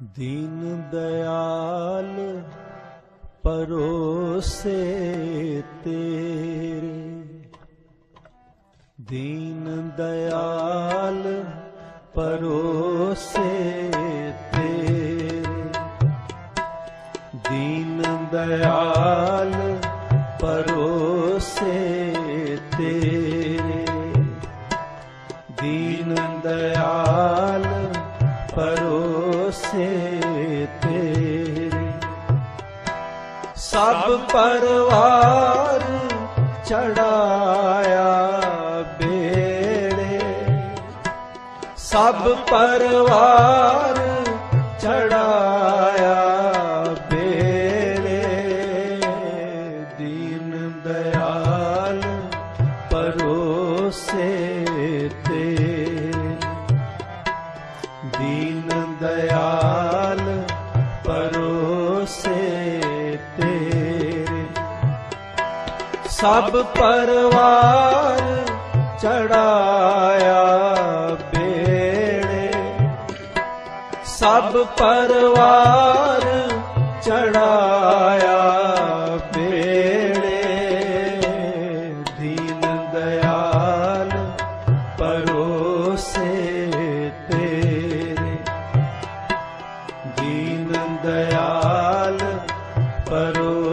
ਦੀਨ ਦਇਆਲ ਪਰੋਸੇ ਤੇਰੇ ਦੀਨ ਦਇਆਲ ਪਰੋਸੇ ਤੇਰੇ ਦੀਨ ਦਇਆਲ ਪਰੋਸੇ ਤੇਰੇ ਦੀਨ ਦਇਆਲ ਪਰੋਸੇ ਤੇਰੇ। ਸਭ ਪਰਵਾਰ ਚੜਾਇਆ ਬੇੜੇ। ਸਭ ਪਰਵਾਰ ਚੜਾਇਆ ਬੇੜੇ। ਦੀਨ ਦਇਆਲ ਪਰੋਸੇ ਤੇ ਦੀਨ ਦਇਆਲ ਪਰੋਸੇ ਤੇਰੇ ਸਭ ਪਰਵਾਰ ਚੜਾਇਆ ਬੇੜੇ ਸਭ ਪਰਵਾਰ ਚੜਾਇਆ ਬੇੜੇ ਦੀਨ ਦਇਆਲ ਪਰੋਸੇ ਪਰੋ